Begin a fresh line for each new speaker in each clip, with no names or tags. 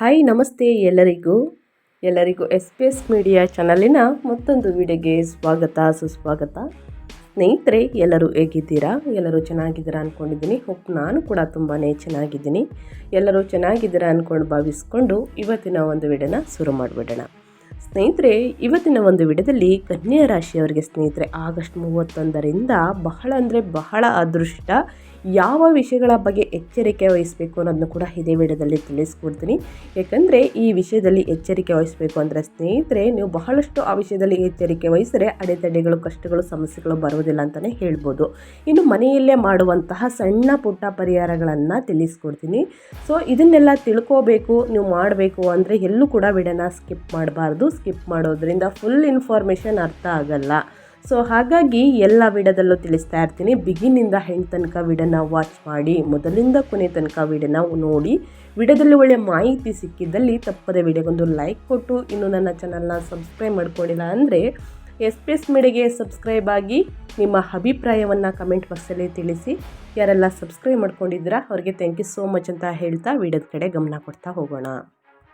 Hi ನಮಸ್ತೆ ಎಲ್ಲರಿಗೂ. ಎಲ್ಲರಿಗೂ ಎಸ್ ಪಿ ಎಸ್ ಮೀಡಿಯಾ ಚಾನಲಿನ ಮತ್ತೊಂದು ವಿಡಿಯೋಗೆ ಸ್ವಾಗತ, ಸುಸ್ವಾಗತ. ಸ್ನೇಹಿತರೆ, ಎಲ್ಲರೂ ಹೇಗಿದ್ದೀರಾ? ಎಲ್ಲರೂ ಚೆನ್ನಾಗಿದ್ದೀರಾ ಅಂದ್ಕೊಂಡಿದ್ದೀನಿ ಹೋಪ್ ನಾನು ಕೂಡ ತುಂಬಾ ಚೆನ್ನಾಗಿದ್ದೀನಿ. ಎಲ್ಲರೂ ಚೆನ್ನಾಗಿದ್ದೀರಾ ಅಂದ್ಕೊಂಡು ಭಾವಿಸ್ಕೊಂಡು ಇವತ್ತಿನ ಒಂದು ವಿಡಿಯೋನ ಶುರು ಮಾಡಿಬಿಡೋಣ. ಸ್ನೇಹಿತರೆ, ಇವತ್ತಿನ ಒಂದು ವಿಡಿಯೋದಲ್ಲಿ ಕನ್ಯಾ ರಾಶಿಯವರಿಗೆ ಸ್ನೇಹಿತರೆ, ಆಗಸ್ಟ್ ಮೂವತ್ತೊಂದರಿಂದ ಬಹಳ ಅಂದರೆ ಬಹಳ ಅದೃಷ್ಟ. ಯಾವ ವಿಷಯಗಳ ಬಗ್ಗೆ ಎಚ್ಚರಿಕೆ ವಹಿಸಬೇಕು ಅನ್ನೋದನ್ನು ಕೂಡ ಇದೇ ವಿಡಿಯೋದಲ್ಲಿ ತಿಳಿಸ್ಕೊಡ್ತೀನಿ. ಯಾಕಂದರೆ ಈ ವಿಷಯದಲ್ಲಿ ಎಚ್ಚರಿಕೆ ವಹಿಸಬೇಕು ಅಂದರೆ ಸ್ನೇಹಿತರೆ, ನೀವು ಬಹಳಷ್ಟು ಆ ವಿಷಯದಲ್ಲಿ ಎಚ್ಚರಿಕೆ ವಹಿಸಿದರೆ ಅಡೆತಡೆಗಳು, ಕಷ್ಟಗಳು, ಸಮಸ್ಯೆಗಳು ಬರುವುದಿಲ್ಲ ಅಂತಲೇ ಹೇಳ್ಬೋದು. ಇನ್ನು ಮನೆಯಲ್ಲೇ ಮಾಡುವಂತಹ ಸಣ್ಣ ಪುಟ್ಟ ಪರಿಹಾರಗಳನ್ನು ತಿಳಿಸ್ಕೊಡ್ತೀನಿ. ಸೊ ಇದನ್ನೆಲ್ಲ ತಿಳ್ಕೋಬೇಕು, ನೀವು ಮಾಡಬೇಕು ಅಂದರೆ ಎಲ್ಲೂ ಕೂಡ ವಿಡಿಯೋನ ಸ್ಕಿಪ್ ಮಾಡಬಾರ್ದು. ಸ್ಕಿಪ್ ಮಾಡೋದ್ರಿಂದ ಫುಲ್ ಇನ್ಫಾರ್ಮೇಷನ್ ಅರ್ಥ ಆಗಲ್ಲ. ಸೊ ಹಾಗಾಗಿ ಎಲ್ಲ ವಿಡದಲ್ಲೂ ತಿಳಿಸ್ತಾ ಇರ್ತೀನಿ. ಬಿಗಿನಿಂದ ಹೆಣ್ಣು ತನಕ ವಿಡನ ವಾಚ್ ಮಾಡಿ, ಮೊದಲಿಂದ ಕೊನೆ ತನಕ ವಿಡನ ನೋಡಿ, ವಿಡದಲ್ಲಿ ಒಳ್ಳೆಯ ಮಾಹಿತಿ ಸಿಕ್ಕಿದ್ದಲ್ಲಿ ತಪ್ಪದೆ ವಿಡಿಯೋಗೊಂದು ಲೈಕ್ ಕೊಟ್ಟು, ಇನ್ನು ನನ್ನ ಚಾನಲ್ನ ಸಬ್ಸ್ಕ್ರೈಬ್ ಮಾಡ್ಕೊಂಡಿಲ್ಲ ಅಂದರೆ, ಎಸ್ ಪಿ ಎಸ್ ಮೀಡಿಯಾಗೆ ಸಬ್ಸ್ಕ್ರೈಬ್ ಆಗಿ, ನಿಮ್ಮ ಅಭಿಪ್ರಾಯವನ್ನು ಕಮೆಂಟ್ ಬಾಕ್ಸಲ್ಲಿ ತಿಳಿಸಿ. ಯಾರೆಲ್ಲ ಸಬ್ಸ್ಕ್ರೈಬ್ ಮಾಡ್ಕೊಂಡಿದ್ದೀರಾ, ಅವರಿಗೆ ಥ್ಯಾಂಕ್ ಯು ಸೋ ಮಚ್ ಅಂತ ಹೇಳ್ತಾ ವಿಡಿಯೋದ ಕಡೆ ಗಮನ ಕೊಡ್ತಾ ಹೋಗೋಣ.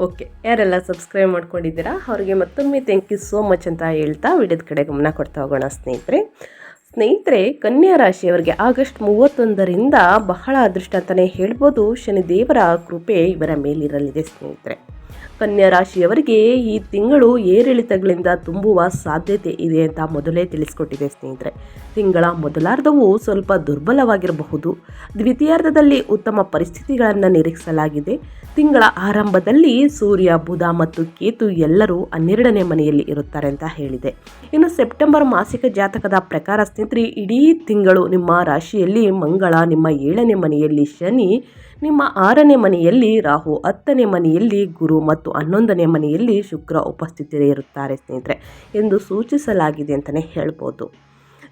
ಓಕೆ, ಯಾರೆಲ್ಲ ಸಬ್ಸ್ಕ್ರೈಬ್ ಮಾಡ್ಕೊಂಡಿದ್ದೀರಾ, ಅವರಿಗೆ ಮತ್ತೊಮ್ಮೆ ಥ್ಯಾಂಕ್ ಯು ಸೋ ಮಚ್ ಅಂತ ಹೇಳ್ತಾ ವಿಡಿಯೋದ ಕಡೆ ಗಮನ ಕೊಡ್ತಾ ಹೋಗೋಣ ಸ್ನೇಹಿತರೆ. ಸ್ನೇಹಿತರೆ, ಕನ್ಯಾ ರಾಶಿಯವರಿಗೆ ಆಗಸ್ಟ್ ಮೂವತ್ತೊಂದರಿಂದ ಬಹಳ ಅದೃಷ್ಟ ಅಂತಲೇ ಹೇಳ್ಬೋದು. ಶನಿದೇವರ ಕೃಪೆ ಇವರ ಮೇಲಿರಲಿದೆ ಸ್ನೇಹಿತರೆ. ಕನ್ಯಾ ರಾಶಿಯವರಿಗೆ ಈ ತಿಂಗಳು ಏರಿಳಿತಗಳಿಂದ ತುಂಬುವ ಸಾಧ್ಯತೆ ಇದೆ ಅಂತ ಮೊದಲೇ ತಿಳಿಸ್ಕೊಟ್ಟಿದೆ ಸ್ನೇಹಿತರೆ. ತಿಂಗಳ ಮೊದಲಾರ್ಧವು ಸ್ವಲ್ಪ ದುರ್ಬಲವಾಗಿರಬಹುದು. ದ್ವಿತೀಯಾರ್ಧದಲ್ಲಿ ಉತ್ತಮ ಪರಿಸ್ಥಿತಿಗಳನ್ನು ನಿರೀಕ್ಷಿಸಲಾಗಿದೆ. ತಿಂಗಳ ಆರಂಭದಲ್ಲಿ ಸೂರ್ಯ, ಬುಧ ಮತ್ತು ಕೇತು ಎಲ್ಲರೂ ಹನ್ನೆರಡನೇ ಮನೆಯಲ್ಲಿ ಇರುತ್ತಾರೆ ಅಂತ ಹೇಳಿದೆ. ಇನ್ನು ಸೆಪ್ಟೆಂಬರ್ ಮಾಸಿಕ ಜಾತಕದ ಪ್ರಕಾರ ಸ್ನೇಹಿತರೆ, ಇಡೀ ತಿಂಗಳು ನಿಮ್ಮ ರಾಶಿಯಲ್ಲಿ ಮಂಗಳ, ನಿಮ್ಮ ಏಳನೇ ಮನೆಯಲ್ಲಿ ಶನಿ ನಿಮ್ಮ ಆರನೇ ಮನೆಯಲ್ಲಿ ರಾಹು ಹತ್ತನೇ ಮನೆಯಲ್ಲಿ ಗುರು ಮತ್ತು ಹನ್ನೊಂದನೇ ಮನೆಯಲ್ಲಿ ಶುಕ್ರ ಉಪಸ್ಥಿತಿಯಿರುತ್ತಾರೆ ಸ್ನೇಹಿತರೆ, ಎಂದು ಸೂಚಿಸಲಾಗಿದೆ ಅಂತಲೇ ಹೇಳ್ಬೋದು.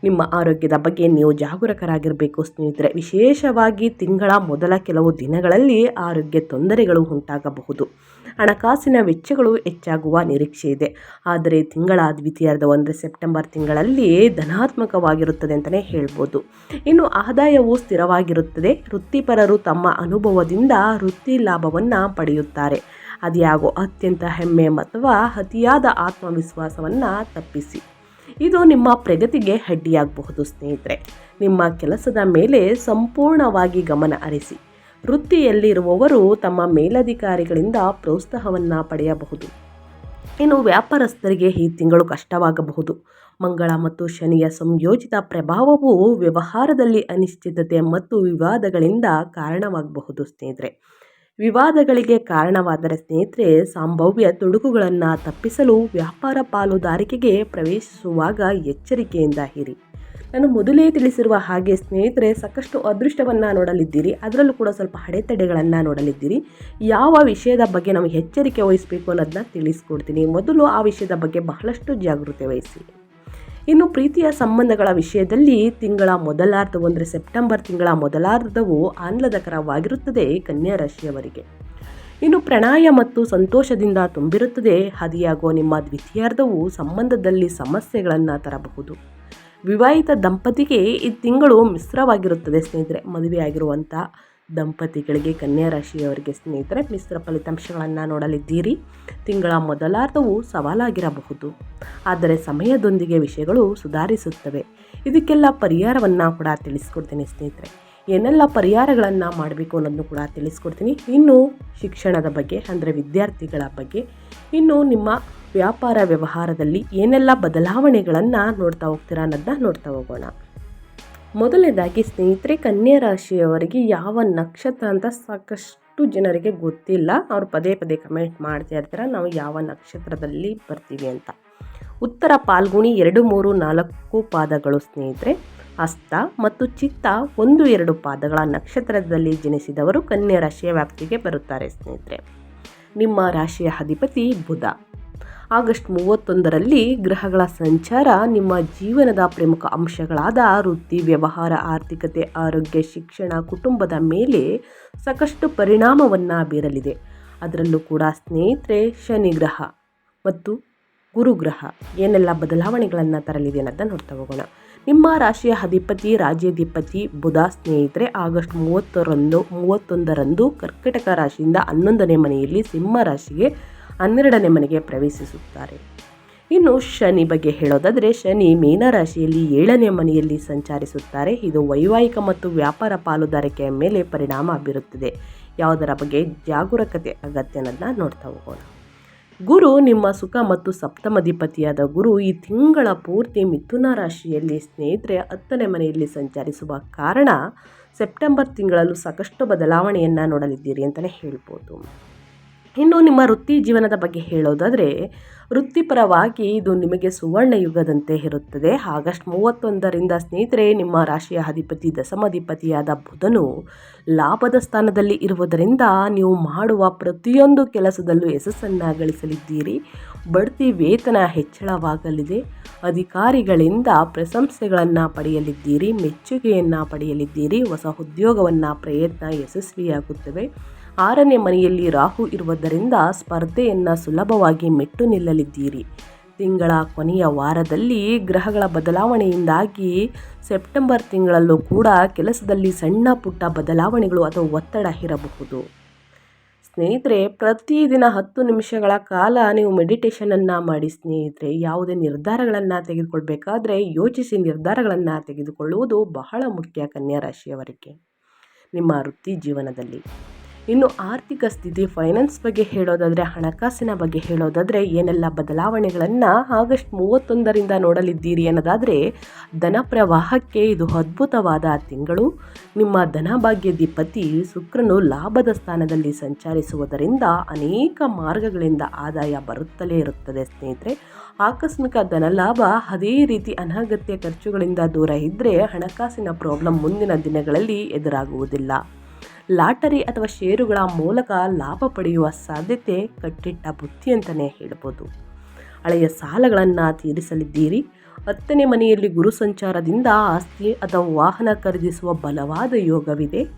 ನಿಮ್ಮ ಆರೋಗ್ಯದ ಬಗ್ಗೆ ನೀವು ಜಾಗರೂಕರಾಗಿರಬೇಕು ಸ್ನೇಹಿತರೆ. ವಿಶೇಷವಾಗಿ ತಿಂಗಳ ಮೊದಲ ಕೆಲವು ದಿನಗಳಲ್ಲಿ ಆರೋಗ್ಯ ತೊಂದರೆಗಳು ಉಂಟಾಗಬಹುದು. ಹಣಕಾಸಿನ ವೆಚ್ಚಗಳು ಹೆಚ್ಚಾಗುವ ನಿರೀಕ್ಷೆ ಇದೆ. ಆದರೆ ತಿಂಗಳ ದ್ವಿತೀಯಾರ್ಧ ಅಂದರೆ ಸೆಪ್ಟೆಂಬರ್ ತಿಂಗಳಲ್ಲಿ ಧನಾತ್ಮಕವಾಗಿರುತ್ತದೆ ಅಂತಲೇ ಹೇಳ್ಬೋದು. ಇನ್ನು ಆದಾಯವು ಸ್ಥಿರವಾಗಿರುತ್ತದೆ. ವೃತ್ತಿಪರರು ತಮ್ಮ ಅನುಭವದಿಂದ ವೃತ್ತಿ ಲಾಭವನ್ನು ಪಡೆಯುತ್ತಾರೆ. ಅದ್ಯಾಗೋ ಅತ್ಯಂತ ಹೆಮ್ಮೆ ಅಥವಾ ಅತಿಯಾದ ಆತ್ಮವಿಶ್ವಾಸವನ್ನು ತಪ್ಪಿಸಿ. ಇದು ನಿಮ್ಮ ಪ್ರಗತಿಗೆ ಅಡ್ಡಿಯಾಗಬಹುದು, ಸ್ನೇಹಿತರೆ. ನಿಮ್ಮ ಕೆಲಸದ ಮೇಲೆ ಸಂಪೂರ್ಣವಾಗಿ ಗಮನ ಹರಿಸಿ. ವೃತ್ತಿಯಲ್ಲಿರುವವರು ತಮ್ಮ ಮೇಲಧಿಕಾರಿಗಳಿಂದ ಪ್ರೋತ್ಸಾಹವನ್ನು ಪಡೆಯಬಹುದು. ಇನ್ನು ವ್ಯಾಪಾರಸ್ಥರಿಗೆ ಈ ತಿಂಗಳು ಕಷ್ಟವಾಗಬಹುದು. ಮಂಗಳ ಮತ್ತು ಶನಿಯ ಸಂಯೋಜಿತ ಪ್ರಭಾವವು ವ್ಯವಹಾರದಲ್ಲಿ ಅನಿಶ್ಚಿತತೆ ಮತ್ತು ವಿವಾದಗಳಿಂದ ಕಾರಣವಾಗಬಹುದು, ಸ್ನೇಹಿತರೆ. ವಿವಾದಗಳಿಗೆ ಕಾರಣವಾದರೆ ಸ್ನೇಹಿತರೆ, ಸಂಭಾವ್ಯ ತೊಡಕುಗಳನ್ನು ತಪ್ಪಿಸಲು ವ್ಯಾಪಾರ ಪಾಲುದಾರಿಕೆಗೆ ಪ್ರವೇಶಿಸುವಾಗ ಎಚ್ಚರಿಕೆಯಿಂದ ಇರಿ. ನಾನು ಮೊದಲೇ ತಿಳಿಸಿರುವ ಹಾಗೆ ಸ್ನೇಹಿತರೆ, ಸಾಕಷ್ಟು ಅದೃಷ್ಟವನ್ನು ನೋಡಲಿದ್ದೀರಿ. ಅದರಲ್ಲೂ ಕೂಡ ಸ್ವಲ್ಪ ಅಡೆತಡೆಗಳನ್ನು ನೋಡಲಿದ್ದೀರಿ. ಯಾವ ವಿಷಯದ ಬಗ್ಗೆ ನಾವು ಎಚ್ಚರಿಕೆ ವಹಿಸಬೇಕು ಅನ್ನೋದನ್ನ ತಿಳಿಸ್ಕೊಡ್ತೀನಿ. ಮೊದಲು ಆ ವಿಷಯದ ಬಗ್ಗೆ ಬಹಳಷ್ಟು ಜಾಗೃತಿ ವಹಿಸಿ. ಇನ್ನು ಪ್ರೀತಿಯ ಸಂಬಂಧಗಳ ವಿಷಯದಲ್ಲಿ ತಿಂಗಳ ಮೊದಲಾರ್ಧವು ಅಂದರೆ ಸೆಪ್ಟೆಂಬರ್ ತಿಂಗಳ ಮೊದಲಾರ್ಧವು ಆಹ್ಲಾದಕರವಾಗಿರುತ್ತದೆ ಕನ್ಯಾ ರಾಶಿಯವರಿಗೆ. ಇನ್ನು ಪ್ರಣಯ ಮತ್ತು ಸಂತೋಷದಿಂದ ತುಂಬಿರುತ್ತದೆ. ಹದಿಯಾಗುವ ನಿಮ್ಮ ದ್ವಿತೀಯಾರ್ಧವು ಸಂಬಂಧದಲ್ಲಿ ಸಮಸ್ಯೆಗಳನ್ನು ತರಬಹುದು. ವಿವಾಹಿತ ದಂಪತಿಗೆ ಈ ತಿಂಗಳು ಮಿಶ್ರವಾಗಿರುತ್ತದೆ ಸ್ನೇಹಿತರೆ. ಮದುವೆಯಾಗಿರುವಂಥ ದಂಪತಿಗಳಿಗೆ ಕನ್ಯಾ ರಾಶಿಯವರಿಗೆ ಸ್ನೇಹಿತರೆ ಮಿಶ್ರ ಫಲಿತಾಂಶಗಳನ್ನು ನೋಡಲಿದ್ದೀರಿ. ತಿಂಗಳ ಮೊದಲಾರ್ಧವು ಸವಾಲಾಗಿರಬಹುದು. ಆದರೆ ಸಮಯದೊಂದಿಗೆ ವಿಷಯಗಳು ಸುಧಾರಿಸುತ್ತವೆ. ಇದಕ್ಕೆಲ್ಲ ಪರಿಹಾರವನ್ನು ಕೂಡ ತಿಳಿಸ್ಕೊಡ್ತೀನಿ ಸ್ನೇಹಿತರೆ. ಏನೆಲ್ಲ ಪರಿಹಾರಗಳನ್ನು ಮಾಡಬೇಕು ಅನ್ನೋದನ್ನು ಕೂಡ ತಿಳಿಸ್ಕೊಡ್ತೀನಿ. ಇನ್ನು ಶಿಕ್ಷಣದ ಬಗ್ಗೆ, ಅಂದರೆ ವಿದ್ಯಾರ್ಥಿಗಳ ಬಗ್ಗೆ, ಇನ್ನು ನಿಮ್ಮ ವ್ಯಾಪಾರ ವ್ಯವಹಾರದಲ್ಲಿ ಏನೆಲ್ಲ ಬದಲಾವಣೆಗಳನ್ನು ನೋಡ್ತಾ ಹೋಗ್ತೀರಾ ಅನ್ನೋದನ್ನ ನೋಡ್ತಾ ಹೋಗೋಣ. ಮೊದಲನೇದಾಗಿ ಸ್ನೇಹಿತರೆ, ಕನ್ಯಾ ರಾಶಿಯವರಿಗೆ ಯಾವ ನಕ್ಷತ್ರ ಅಂತ ಸಾಕಷ್ಟು ಜನರಿಗೆ ಗೊತ್ತಿಲ್ಲ. ಅವರು ಪದೇ ಪದೇ ಕಮೆಂಟ್ ಮಾಡ್ತಾ ಇರ್ತಾರೆ, ನಾವು ಯಾವ ನಕ್ಷತ್ರದಲ್ಲಿ ಬರ್ತೀವಿ ಅಂತ. ಉತ್ತರ ಪಾಲ್ಗುಣಿ ಎರಡು, ಮೂರು, ನಾಲ್ಕು ಪಾದಗಳು ಸ್ನೇಹಿತರೆ. ಹಸ್ತ ಮತ್ತು ಚಿತ್ತ ಒಂದು, ಎರಡು ಪಾದಗಳ ನಕ್ಷತ್ರದಲ್ಲಿ ಜನಿಸಿದವರು ಕನ್ಯಾ ರಾಶಿಯ ವ್ಯಾಪ್ತಿಗೆ ಬರುತ್ತಾರೆ ಸ್ನೇಹಿತರೆ. ನಿಮ್ಮ ರಾಶಿಯ ಅಧಿಪತಿ ಬುಧ. ಆಗಸ್ಟ್ ಮೂವತ್ತೊಂದರಲ್ಲಿ ಗ್ರಹಗಳ ಸಂಚಾರ ನಿಮ್ಮ ಜೀವನದ ಪ್ರಮುಖ ಅಂಶಗಳಾದ ವೃತ್ತಿ, ವ್ಯವಹಾರ, ಆರ್ಥಿಕತೆ, ಆರೋಗ್ಯ, ಶಿಕ್ಷಣ, ಕುಟುಂಬದ ಮೇಲೆ ಸಾಕಷ್ಟು ಪರಿಣಾಮವನ್ನು ಬೀರಲಿದೆ. ಅದರಲ್ಲೂ ಕೂಡ ಸ್ನೇಹಿತರೆ, ಶನಿ ಗ್ರಹ ಮತ್ತು ಗುರುಗ್ರಹ ಏನೆಲ್ಲ ಬದಲಾವಣೆಗಳನ್ನು ತರಲಿದೆ ಅನ್ನೋದನ್ನು ನೋಡ್ತಾ ಹೋಗೋಣ. ನಿಮ್ಮ ರಾಶಿಯ ಅಧಿಪತಿ, ರಾಜ್ಯಾಧಿಪತಿ, ಬುಧ ಸ್ನೇಹಿತರೆ, ಆಗಸ್ಟ್ ಮೂವತ್ತರಂದು, ಮೂವತ್ತೊಂದರಂದು ಕರ್ಕಟಕ ರಾಶಿಯಿಂದ ಹನ್ನೊಂದನೇ ಮನೆಯಲ್ಲಿ ಸಿಂಹ ರಾಶಿಗೆ ಹನ್ನೆರಡನೇ ಮನೆಗೆ ಪ್ರವೇಶಿಸುತ್ತಾರೆ. ಇನ್ನು ಶನಿ ಬಗ್ಗೆ ಹೇಳೋದಾದರೆ, ಶನಿ ಮೀನರಾಶಿಯಲ್ಲಿ ಏಳನೇ ಮನೆಯಲ್ಲಿ ಸಂಚರಿಸುತ್ತಾರೆ. ಇದು ವೈವಾಹಿಕ ಮತ್ತು ವ್ಯಾಪಾರ ಪಾಲುದಾರಿಕೆಯ ಮೇಲೆ ಪರಿಣಾಮ ಬೀರುತ್ತದೆ. ಯಾವುದರ ಬಗ್ಗೆ ಜಾಗರೂಕತೆ ಅಗತ್ಯ ಅನ್ನೋದನ್ನ ನೋಡ್ತಾ ಹೋಗೋಣ. ಗುರು ನಿಮ್ಮ ಸುಖ ಮತ್ತು ಸಪ್ತಮಧಿಪತಿಯಾದ ಗುರು ಈ ತಿಂಗಳ ಪೂರ್ತಿ ಮಿಥುನ ರಾಶಿಯಲ್ಲಿ ಸ್ನೇಹಿತರೆ ಹತ್ತನೇ ಮನೆಯಲ್ಲಿ ಸಂಚರಿಸುವ ಕಾರಣ, ಸೆಪ್ಟೆಂಬರ್ ತಿಂಗಳಲ್ಲೂ ಸಾಕಷ್ಟು ಬದಲಾವಣೆಯನ್ನು ನೋಡಲಿದ್ದೀರಿ ಅಂತಲೇ ಹೇಳ್ಬೋದು. ಇನ್ನು ನಿಮ್ಮ ವೃತ್ತಿ ಜೀವನದ ಬಗ್ಗೆ ಹೇಳೋದಾದರೆ, ವೃತ್ತಿಪರವಾಗಿ ಇದು ನಿಮಗೆ ಸುವರ್ಣ ಯುಗದಂತೆ ಇರುತ್ತದೆ. ಆಗಸ್ಟ್ ಮೂವತ್ತೊಂದರಿಂದ ಸ್ನೇಹಿತರೆ, ನಿಮ್ಮ ರಾಶಿಯ ಅಧಿಪತಿ, ದಶಮಾಧಿಪತಿಯಾದ ಬುಧನು ಲಾಭದ ಸ್ಥಾನದಲ್ಲಿ ಇರುವುದರಿಂದ ನೀವು ಮಾಡುವ ಪ್ರತಿಯೊಂದು ಕೆಲಸದಲ್ಲೂ ಯಶಸ್ಸನ್ನು ಗಳಿಸಲಿದ್ದೀರಿ ಬಡ್ತಿ ವೇತನ ಹೆಚ್ಚಳವಾಗಲಿದೆ. ಅಧಿಕಾರಿಗಳಿಂದ ಪ್ರಶಂಸೆಗಳನ್ನು ಪಡೆಯಲಿದ್ದೀರಿ. ಮೆಚ್ಚುಗೆಯನ್ನು ಪಡೆಯಲಿದ್ದೀರಿ. ಹೊಸ ಉದ್ಯೋಗವನ್ನು, ಪ್ರಯತ್ನ ಯಶಸ್ವಿಯಾಗುತ್ತವೆ. ಆರನೇ ಮನೆಯಲ್ಲಿ ರಾಹು ಇರುವುದರಿಂದ ಸ್ಪರ್ಧೆಯನ್ನು ಸುಲಭವಾಗಿ ಮೆಟ್ಟು ನಿಲ್ಲಲಿದ್ದೀರಿ. ತಿಂಗಳ ಕೊನೆಯ ವಾರದಲ್ಲಿ ಗ್ರಹಗಳ ಬದಲಾವಣೆಯಿಂದಾಗಿ ಸೆಪ್ಟೆಂಬರ್ ತಿಂಗಳಲ್ಲೂ ಕೂಡ ಕೆಲಸದಲ್ಲಿ ಸಣ್ಣ ಪುಟ್ಟ ಬದಲಾವಣೆಗಳು ಅಥವಾ ಒತ್ತಡ ಇರಬಹುದು. ಸ್ನೇಹಿತರೆ ಪ್ರತಿದಿನ ಹತ್ತು ನಿಮಿಷಗಳ ಕಾಲ ನೀವು ಮೆಡಿಟೇಷನನ್ನು ಮಾಡಿ ಸ್ನೇಹಿತರೆ, ಯಾವುದೇ ನಿರ್ಧಾರಗಳನ್ನು ತೆಗೆದುಕೊಳ್ಬೇಕಾದ್ರೆ ಯೋಚಿಸಿ ನಿರ್ಧಾರಗಳನ್ನು ತೆಗೆದುಕೊಳ್ಳುವುದು ಬಹಳ ಮುಖ್ಯ ಕನ್ಯಾ ರಾಶಿಯವರಿಗೆ. ನಿಮ್ಮ ವೃತ್ತಿ ಜೀವನದಲ್ಲಿ. ಇನ್ನು ಆರ್ಥಿಕ ಸ್ಥಿತಿ ಫೈನಾನ್ಸ್ ಬಗ್ಗೆ ಹೇಳೋದಾದರೆ, ಹಣಕಾಸಿನ ಬಗ್ಗೆ ಹೇಳೋದಾದರೆ, ಏನೆಲ್ಲ ಬದಲಾವಣೆಗಳನ್ನು ಆಗಸ್ಟ್ ಮೂವತ್ತೊಂದರಿಂದ ನೋಡಲಿದ್ದೀರಿ ಅನ್ನೋದಾದರೆ ಧನ ಪ್ರವಾಹಕ್ಕೆ ಇದು ಅದ್ಭುತವಾದ ತಿಂಗಳು. ನಿಮ್ಮ ಧನಭಾಗ್ಯಧಿಪತಿ ಶುಕ್ರನು ಲಾಭದ ಸ್ಥಾನದಲ್ಲಿ ಸಂಚರಿಸುವುದರಿಂದ ಅನೇಕ ಮಾರ್ಗಗಳಿಂದ ಆದಾಯ ಬರುತ್ತಲೇ ಇರುತ್ತದೆ ಸ್ನೇಹಿತರೆ. ಆಕಸ್ಮಿಕ ಧನಲಾಭ ಅದೇ ರೀತಿ ಅನಗತ್ಯ ಖರ್ಚುಗಳಿಂದ ದೂರ ಇದ್ದರೆ ಹಣಕಾಸಿನ ಪ್ರಾಬ್ಲಮ್ ಮುಂದಿನ ದಿನಗಳಲ್ಲಿ ಎದುರಾಗುವುದಿಲ್ಲ. ಲಾಟರಿ ಅಥವಾ ಷೇರುಗಳ ಮೂಲಕ ಲಾಭ ಪಡೆಯುವ ಸಾಧ್ಯತೆ ಕಟ್ಟಿಟ್ಟ ಬುತ್ತಿ ಅಂತಲೇ ಹೇಳ್ಬೋದು. ಹಳೆಯ ಸಾಲಗಳನ್ನು ತೀರಿಸಲಿದ್ದೀರಿ. ಹತ್ತನೇ ಮನೆಯಲ್ಲಿ ಗುರು ಸಂಚಾರದಿಂದ ಆಸ್ತಿ ಅಥವಾ ವಾಹನ ಖರೀದಿಸುವ ಬಲವಾದ ಯೋಗವಿದೆ.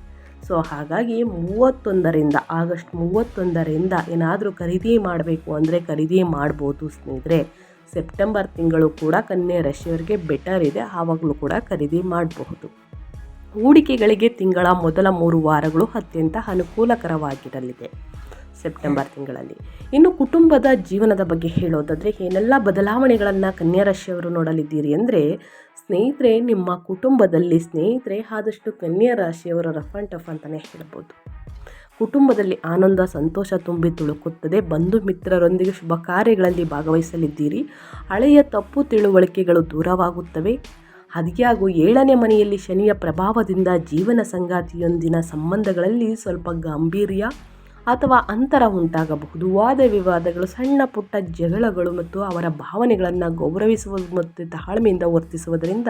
ಸೊ, ಹಾಗಾಗಿ ಮೂವತ್ತೊಂದರಿಂದ, ಆಗಸ್ಟ್ ಮೂವತ್ತೊಂದರಿಂದ ಏನಾದರೂ ಖರೀದಿ ಮಾಡಬೇಕು ಅಂದರೆ ಖರೀದಿ ಮಾಡ್ಬೋದು ಸ್ನೇಹಿತರೆ. ಸೆಪ್ಟೆಂಬರ್ ತಿಂಗಳು ಕೂಡ ಕನ್ಯೆ ರಾಶಿಯವರಿಗೆ ಬೆಟರ್ ಇದೆ. ಆವಾಗಲೂ ಕೂಡ ಖರೀದಿ ಮಾಡಬಹುದು. ಹೂಡಿಕೆಗಳಿಗೆ ತಿಂಗಳ ಮೊದಲ ಮೂರು ವಾರಗಳು ಅತ್ಯಂತ ಅನುಕೂಲಕರವಾಗಿರಲಿದೆ ಸೆಪ್ಟೆಂಬರ್ ತಿಂಗಳಲ್ಲಿ. ಇನ್ನು ಕುಟುಂಬದ ಜೀವನದ ಬಗ್ಗೆ ಹೇಳೋದಾದರೆ ಏನೆಲ್ಲ ಬದಲಾವಣೆಗಳನ್ನು ಕನ್ಯಾರಾಶಿಯವರು ನೋಡಲಿದ್ದೀರಿ ಅಂದರೆ ಸ್ನೇಹಿತರೆ ನಿಮ್ಮ ಕುಟುಂಬದಲ್ಲಿ ಸ್ನೇಹಿತರೆ ಆದಷ್ಟು ಕನ್ಯಾ ರಾಶಿಯವರ ರಫ್ ಆ್ಯಂಡ್ ಟಫ್ ಅಂತಲೇ ಹೇಳ್ಬೋದು. ಕುಟುಂಬದಲ್ಲಿ ಆನಂದ ಸಂತೋಷ ತುಂಬಿ ತುಳುಕುತ್ತದೆ. ಬಂಧು ಮಿತ್ರರೊಂದಿಗೆ ಶುಭ ಕಾರ್ಯಗಳಲ್ಲಿ ಭಾಗವಹಿಸಲಿದ್ದೀರಿ. ಹಳೆಯ ತಪ್ಪು ತಿಳುವಳಿಕೆಗಳು ದೂರವಾಗುತ್ತವೆ. ಅದ್ಯಾಗೂ ಏಳನೇ ಮನೆಯಲ್ಲಿ ಶನಿಯ ಪ್ರಭಾವದಿಂದ ಜೀವನ ಸಂಗಾತಿಯೊಂದಿನ ಸಂಬಂಧಗಳಲ್ಲಿ ಸ್ವಲ್ಪ ಗಾಂಭೀರ್ಯ ಅಥವಾ ಅಂತರ ಉಂಟಾಗಬಹುದು. ವಾದ ವಿವಾದಗಳು, ಸಣ್ಣ ಪುಟ್ಟ ಜಗಳಗಳು ಮತ್ತು ಅವರ ಭಾವನೆಗಳನ್ನು ಗೌರವಿಸುವ ಮತ್ತು ತಾಳ್ಮೆಯಿಂದ ವರ್ತಿಸುವುದರಿಂದ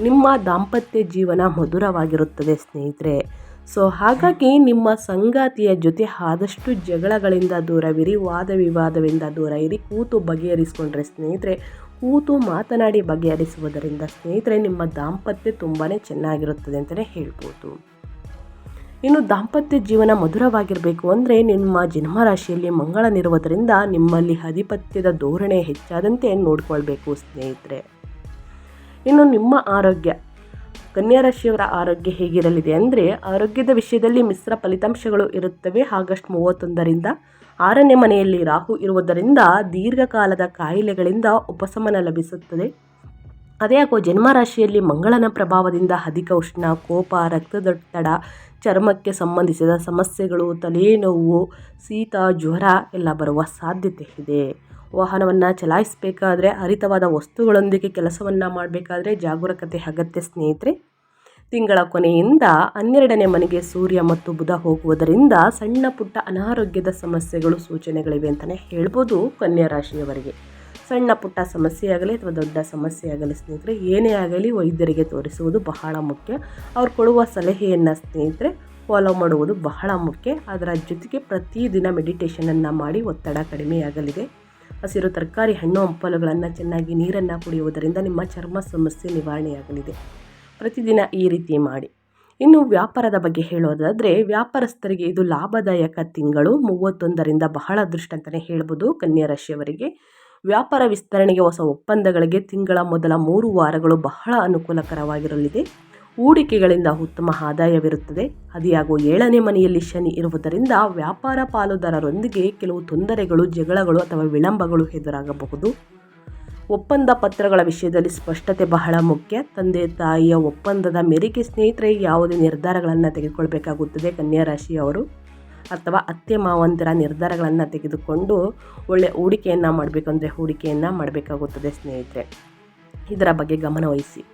ನಿಮ್ಮ ದಾಂಪತ್ಯ ಜೀವನ ಮಧುರವಾಗಿರುತ್ತದೆ ಸ್ನೇಹಿತರೆ. ಸೊ, ಹಾಗಾಗಿ ನಿಮ್ಮ ಸಂಗಾತಿಯ ಜೊತೆ ಆದಷ್ಟು ಜಗಳಗಳಿಂದ ದೂರವಿರಿ, ವಾದ ವಿವಾದದಿಂದ ದೂರ ಇರಿ ಕೂತು ಬಗೆಹರಿಸ್ಕೊಂಡ್ರೆ ಸ್ನೇಹಿತರೆ ಕೂತು ಮಾತನಾಡಿ ಬಗೆಹರಿಸುವುದರಿಂದ ಸ್ನೇಹಿತರೆ, ನಿಮ್ಮ ದಾಂಪತ್ಯ ತುಂಬಾ ಚೆನ್ನಾಗಿರುತ್ತದೆ ಅಂತಲೇ ಹೇಳ್ಬೋದು. ಇನ್ನು ದಾಂಪತ್ಯ ಜೀವನ ಮಧುರವಾಗಿರಬೇಕು ಅಂದರೆ ನಿಮ್ಮ ಜನ್ಮರಾಶಿಯಲ್ಲಿ ಮಂಗಳನಿರುವುದರಿಂದ ನಿಮ್ಮಲ್ಲಿ ಅಧಿಪತ್ಯದ ಧೋರಣೆ ಹೆಚ್ಚಾದಂತೆ ನೋಡಿಕೊಳ್ಬೇಕು ಸ್ನೇಹಿತರೆ. ಇನ್ನು ನಿಮ್ಮ ಆರೋಗ್ಯ, ಕನ್ಯಾ ರಾಶಿಯವರ ಆರೋಗ್ಯ ಹೇಗಿರಲಿದೆ ಅಂದರೆ ಆರೋಗ್ಯದ ವಿಷಯದಲ್ಲಿ ಮಿಶ್ರ ಫಲಿತಾಂಶಗಳು ಇರುತ್ತವೆ. ಆಗಸ್ಟ್ ಮೂವತ್ತೊಂದರಿಂದ ಆರನೇ ಮನೆಯಲ್ಲಿ ರಾಹು ಇರುವುದರಿಂದ ದೀರ್ಘಕಾಲದ ಕಾಯಿಲೆಗಳಿಂದ ಉಪಶಮನ ಲಭಿಸುತ್ತದೆ. ಅದೇ ಜನ್ಮ ಜನ್ಮರಾಶಿಯಲ್ಲಿ ಮಂಗಳನ ಪ್ರಭಾವದಿಂದ ಅಧಿಕ ಉಷ್ಣ, ಕೋಪ, ರಕ್ತದೊತ್ತಡ, ಚರ್ಮಕ್ಕೆ ಸಂಬಂಧಿಸಿದ ಸಮಸ್ಯೆಗಳು, ತಲೆನೋವು, ಶೀತ, ಜ್ವರ ಎಲ್ಲ ಬರುವ ಸಾಧ್ಯತೆ ಇದೆ. ವಾಹನವನ್ನು ಚಲಾಯಿಸಬೇಕಾದ್ರೆ ಹರಿತವಾದ ವಸ್ತುಗಳೊಂದಿಗೆ ಕೆಲಸವನ್ನು ಮಾಡಬೇಕಾದ್ರೆ ಜಾಗರೂಕತೆ ಅಗತ್ಯ ಸ್ನೇಹಿತರೆ. ತಿಂಗಳ ಕೊನೆಯಿಂದ ಹನ್ನೆರಡನೇ ಮನೆಗೆ ಸೂರ್ಯ ಮತ್ತು ಬುಧ ಹೋಗುವುದರಿಂದ ಸಣ್ಣ ಪುಟ್ಟ ಅನಾರೋಗ್ಯದ ಸಮಸ್ಯೆಗಳು ಸೂಚನೆಗಳಿವೆ ಅಂತಲೇ ಹೇಳ್ಬೋದು ಕನ್ಯಾ ರಾಶಿಯವರಿಗೆ. ಸಣ್ಣ ಪುಟ್ಟ ಸಮಸ್ಯೆ ಆಗಲಿ ಅಥವಾ ದೊಡ್ಡ ಸಮಸ್ಯೆ ಆಗಲಿ ಸ್ನೇಹಿತರೆ, ಏನೇ ಆಗಲಿ ವೈದ್ಯರಿಗೆ ತೋರಿಸುವುದು ಬಹಳ ಮುಖ್ಯ. ಅವ್ರು ಕೊಡುವ ಸಲಹೆಯನ್ನು ಸ್ನೇಹಿತರೆ ಫಾಲೋ ಮಾಡುವುದು ಬಹಳ ಮುಖ್ಯ. ಅದರ ಜೊತೆಗೆ ಪ್ರತಿದಿನ ಮೆಡಿಟೇಷನನ್ನು ಮಾಡಿ ಒತ್ತಡ ಕಡಿಮೆಯಾಗಲಿದೆ ಹಸಿರು ತರಕಾರಿ, ಹಣ್ಣು, ಹಂಪಲುಗಳನ್ನು ಚೆನ್ನಾಗಿ ನೀರನ್ನು ಕುಡಿಯುವುದರಿಂದ ನಿಮ್ಮ ಚರ್ಮ ಸಮಸ್ಯೆ ನಿವಾರಣೆಯಾಗಲಿದೆ. ಪ್ರತಿದಿನ ಈ ರೀತಿ ಮಾಡಿ. ಇನ್ನು ವ್ಯಾಪಾರದ ಬಗ್ಗೆ ಹೇಳೋದಾದರೆ, ವ್ಯಾಪಾರಸ್ಥರಿಗೆ ಇದು ಲಾಭದಾಯಕ ತಿಂಗಳು ಮೂವತ್ತೊಂದರಿಂದ ಬಹಳ ಅದೃಷ್ಟ ಅಂತಲೇ ಹೇಳ್ಬೋದು ಕನ್ಯಾ ರಾಶಿಯವರಿಗೆ. ವ್ಯಾಪಾರ ವಿಸ್ತರಣೆಗೆ ಹೊಸ ಒಪ್ಪಂದಗಳಿಗೆ ತಿಂಗಳ ಮೊದಲ ಮೂರು ವಾರಗಳು ಬಹಳ ಅನುಕೂಲಕರವಾಗಿರಲಿದೆ. ಹೂಡಿಕೆಗಳಿಂದ ಉತ್ತಮ ಆದಾಯವಿರುತ್ತದೆ. ಅದಿಯಾಗೋ ಏಳನೇ ಮನೆಯಲ್ಲಿ ಶನಿ ಇರುವುದರಿಂದ ವ್ಯಾಪಾರ ಪಾಲುದಾರರೊಂದಿಗೆ ಕೆಲವು ತೊಂದರೆಗಳು, ಜಗಳಗಳು ಅಥವಾ ವಿಳಂಬಗಳು ಎದುರಾಗಬಹುದು. ಒಪ್ಪಂದ ಪತ್ರಗಳ ವಿಷಯದಲ್ಲಿ ಸ್ಪಷ್ಟತೆ ಬಹಳ ಮುಖ್ಯ. ತಂದೆ, ತಾಯಿಯ ಒಪ್ಪಂದದ ಮೇರೆಗೆ ಸ್ನೇಹಿತರೆ, ಯಾವುದೇ ನಿರ್ಧಾರಗಳನ್ನು ತೆಗೆದುಕೊಳ್ಬೇಕಾಗುತ್ತದೆ ಕನ್ಯಾ ರಾಶಿಯವರು. ಅಥವಾ ಅತ್ತೆ ಮಾವಂತರ ನಿರ್ಧಾರಗಳನ್ನು ತೆಗೆದುಕೊಂಡು ಒಳ್ಳೆಯ ಹೂಡಿಕೆಯನ್ನು ಮಾಡಬೇಕಂದ್ರೆ ಹೂಡಿಕೆಯನ್ನು ಮಾಡಬೇಕಾಗುತ್ತದೆ ಸ್ನೇಹಿತರೆ. ಇದರ ಬಗ್ಗೆ ಗಮನವಹಿಸಿ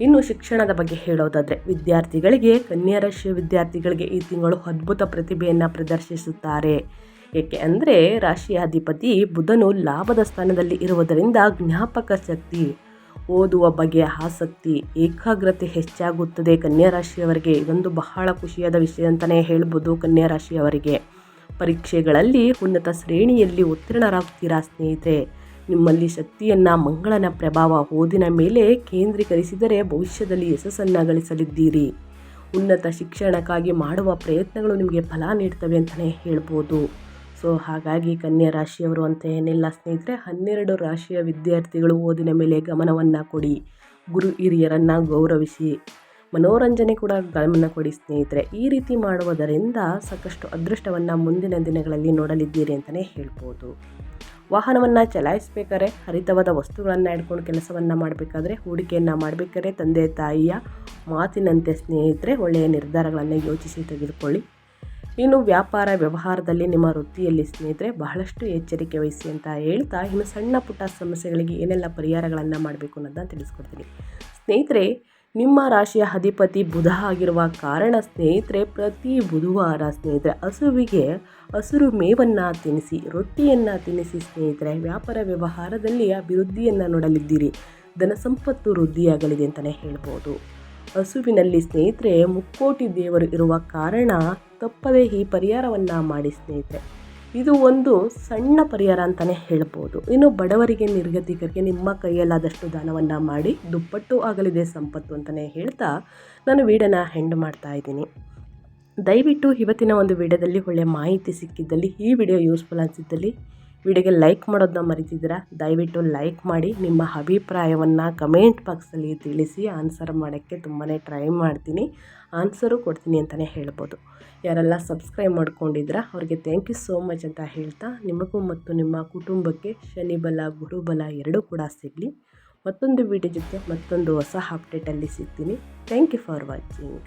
ಇನ್ನು ಶಿಕ್ಷಣದ ಬಗ್ಗೆ ಹೇಳೋದಾದರೆ, ವಿದ್ಯಾರ್ಥಿಗಳಿಗೆ, ಕನ್ಯಾ ರಾಶಿಯ ವಿದ್ಯಾರ್ಥಿಗಳಿಗೆ ಈ ತಿಂಗಳು ಅದ್ಭುತ ಪ್ರತಿಭೆಯನ್ನು ಪ್ರದರ್ಶಿಸುತ್ತಾರೆ. ಏಕೆ ಅಂದರೆ ರಾಶಿಯಾಧಿಪತಿ ಬುಧನು ಲಾಭದ ಸ್ಥಾನದಲ್ಲಿ ಇರುವುದರಿಂದ ಜ್ಞಾಪಕ ಶಕ್ತಿ, ಓದುವ ಬಗೆಯ ಆಸಕ್ತಿ, ಏಕಾಗ್ರತೆ ಹೆಚ್ಚಾಗುತ್ತದೆ ಕನ್ಯಾ ರಾಶಿಯವರಿಗೆ. ಇದೊಂದು ಬಹಳ ಖುಷಿಯಾದ ವಿಷಯ ಅಂತಲೇ ಹೇಳ್ಬೋದು ಕನ್ಯಾ ರಾಶಿಯವರಿಗೆ. ಪರೀಕ್ಷೆಗಳಲ್ಲಿ ಉನ್ನತ ಶ್ರೇಣಿಯಲ್ಲಿ ಉತ್ತೀರ್ಣರಾಗುತ್ತೀರಾ ಸ್ನೇಹಿತರೆ? ನಿಮ್ಮಲ್ಲಿ ಶಕ್ತಿಯನ್ನು, ಮಂಗಳನ ಪ್ರಭಾವ ಓದಿನ ಮೇಲೆ ಕೇಂದ್ರೀಕರಿಸಿದರೆ ಭವಿಷ್ಯದಲ್ಲಿ ಯಶಸ್ಸನ್ನು ಗಳಿಸಲಿದ್ದೀರಿ. ಉನ್ನತ ಶಿಕ್ಷಣಕ್ಕಾಗಿ ಮಾಡುವ ಪ್ರಯತ್ನಗಳು ನಿಮಗೆ ಫಲ ನೀಡ್ತವೆ ಅಂತಲೇ ಹೇಳ್ಬೋದು. ಸೊ ಹಾಗಾಗಿ ಕನ್ಯಾ ರಾಶಿಯವರು ಅಂತ ಏನಿಲ್ಲ ಸ್ನೇಹಿತರೆ, ಹನ್ನೆರಡು ರಾಶಿಯ ವಿದ್ಯಾರ್ಥಿಗಳು ಓದಿನ ಮೇಲೆ ಗಮನವನ್ನು ಕೊಡಿ. ಗುರು ಹಿರಿಯರನ್ನು ಗೌರವಿಸಿ. ಮನೋರಂಜನೆ ಕೂಡ ಗಮನ ಕೊಡಿ ಸ್ನೇಹಿತರೆ. ಈ ರೀತಿ ಮಾಡುವುದರಿಂದ ಸಾಕಷ್ಟು ಅದೃಷ್ಟವನ್ನು ಮುಂದಿನ ದಿನಗಳಲ್ಲಿ ನೋಡಲಿದ್ದೀರಿ ಅಂತಲೇ ಹೇಳ್ಬೋದು. ವಾಹನವನ್ನು ಚಲಾಯಿಸಬೇಕಾದ್ರೆ, ಹರಿತವಾದ ವಸ್ತುಗಳನ್ನು ಇಟ್ಕೊಂಡು ಕೆಲಸವನ್ನು ಮಾಡಬೇಕಾದ್ರೆ, ಹೂಡಿಕೆಯನ್ನು ಮಾಡಬೇಕಾದ್ರೆ ತಂದೆ ತಾಯಿಯ ಮಾತಿನಂತೆ ಸ್ನೇಹಿತರೆ ಒಳ್ಳೆಯ ನಿರ್ಧಾರಗಳನ್ನು ಯೋಚಿಸಿ ತೆಗೆದುಕೊಳ್ಳಿ. ಇನ್ನು ವ್ಯಾಪಾರ ವ್ಯವಹಾರದಲ್ಲಿ ನಿಮ್ಮ ವೃತ್ತಿಯಲ್ಲಿ ಸ್ನೇಹಿತರೆ ಬಹಳಷ್ಟು ಎಚ್ಚರಿಕೆ ವಹಿಸಿ ಅಂತ ಹೇಳ್ತಾ ಇನ್ನು ಸಣ್ಣ ಪುಟ್ಟ ಸಮಸ್ಯೆಗಳಿಗೆ ಏನೆಲ್ಲ ಪರಿಹಾರಗಳನ್ನು ಮಾಡಬೇಕು ಅನ್ನೋದನ್ನ ತಿಳಿಸ್ಕೊಡ್ತೀನಿ. ಸ್ನೇಹಿತರೆ, ನಿಮ್ಮ ರಾಶಿಯ ಅಧಿಪತಿ ಬುಧ ಆಗಿರುವ ಕಾರಣ ಸ್ನೇಹಿತರೆ, ಪ್ರತಿ ಬುಧವಾರ ಸ್ನೇಹಿತರೆ ಹಸುವಿಗೆ ಹಸಿರು ಮೇವನ್ನು ತಿನ್ನಿಸಿ ರೊಟ್ಟಿಯನ್ನು ತಿನ್ನಿಸಿ ಸ್ನೇಹಿತರೆ, ವ್ಯಾಪಾರ ವ್ಯವಹಾರದಲ್ಲಿ ಅಭಿವೃದ್ಧಿಯನ್ನು ನೋಡಲಿದ್ದೀರಿ. ಧನ ಸಂಪತ್ತು ವೃದ್ಧಿಯಾಗಲಿದೆ ಅಂತಲೇ ಹೇಳ್ಬೋದು. ಹಸುವಿನಲ್ಲಿ ಸ್ನೇಹಿತರೆ, ಮುಕ್ಕೋಟಿ ದೇವರು ಇರುವ ಕಾರಣ ತಪ್ಪದೇ ಈ ಪರಿಹಾರವನ್ನು ಮಾಡಿ ಸ್ನೇಹಿತರೆ. ಇದು ಒಂದು ಸಣ್ಣ ಪರಿಹಾರ ಅಂತಲೇ ಹೇಳ್ಬೋದು. ಇನ್ನು ಬಡವರಿಗೆ, ನಿರ್ಗತಿಕರಿಗೆ ನಿಮ್ಮ ಕೈಯಲ್ಲಾದಷ್ಟು ದಾನವನ್ನು ಮಾಡಿ ದುಪ್ಪಟ್ಟು ಆಗಲಿದೆ ಸಂಪತ್ತು ಅಂತಲೇ ಹೇಳ್ತಾ ನಾನು ವೀಡನ್ನು ಹೆಂಡ್ ಮಾಡ್ತಾ ಇದ್ದೀನಿ. ದಯವಿಟ್ಟು ಇವತ್ತಿನ ಒಂದು ವಿಡಿಯೋದಲ್ಲಿ ಒಳ್ಳೆಯ ಮಾಹಿತಿ ಸಿಕ್ಕಿದ್ದಲ್ಲಿ, ಈ ವಿಡಿಯೋ ಯೂಸ್ಫುಲ್ ಅನಿಸಿದ್ದಲ್ಲಿ ವಿಡಿಯೋಗೆ ಲೈಕ್ ಮಾಡೋದನ್ನ ಮರಿತಿದ್ದೀರಾ? ದಯವಿಟ್ಟು ಲೈಕ್ ಮಾಡಿ, ನಿಮ್ಮ ಅಭಿಪ್ರಾಯವನ್ನು ಕಮೆಂಟ್ ಬಾಕ್ಸಲ್ಲಿ ತಿಳಿಸಿ, ಆನ್ಸರ್ ಮಾಡೋಕ್ಕೆ ತುಂಬಾ ಟ್ರೈ ಮಾಡ್ತೀನಿ. ಆನ್ಸರು ಕೊಡ್ತೀನಿ ಅಂತಲೇ ಹೇಳ್ಬೋದು. ಯಾರೆಲ್ಲ ಸಬ್ಸ್ಕ್ರೈಬ್ ಮಾಡ್ಕೊಂಡಿದ್ದೀರಾ, ಅವ್ರಿಗೆ ಥ್ಯಾಂಕ್ ಯು ಸೋ ಮಚ್ ಅಂತ ಹೇಳ್ತಾ, ನಿಮಗೂ ಮತ್ತು ನಿಮ್ಮ ಕುಟುಂಬಕ್ಕೆ ಶನಿಬಲ, ಗುರುಬಲ ಎರಡೂ ಕೂಡ ಸಿಗಲಿ. ಮತ್ತೊಂದು ವಿಡಿಯೋ ಜೊತೆ ಮತ್ತೊಂದು ಹೊಸ ಅಪ್ಡೇಟಲ್ಲಿ ಸಿಗ್ತೀನಿ. Thank you for watching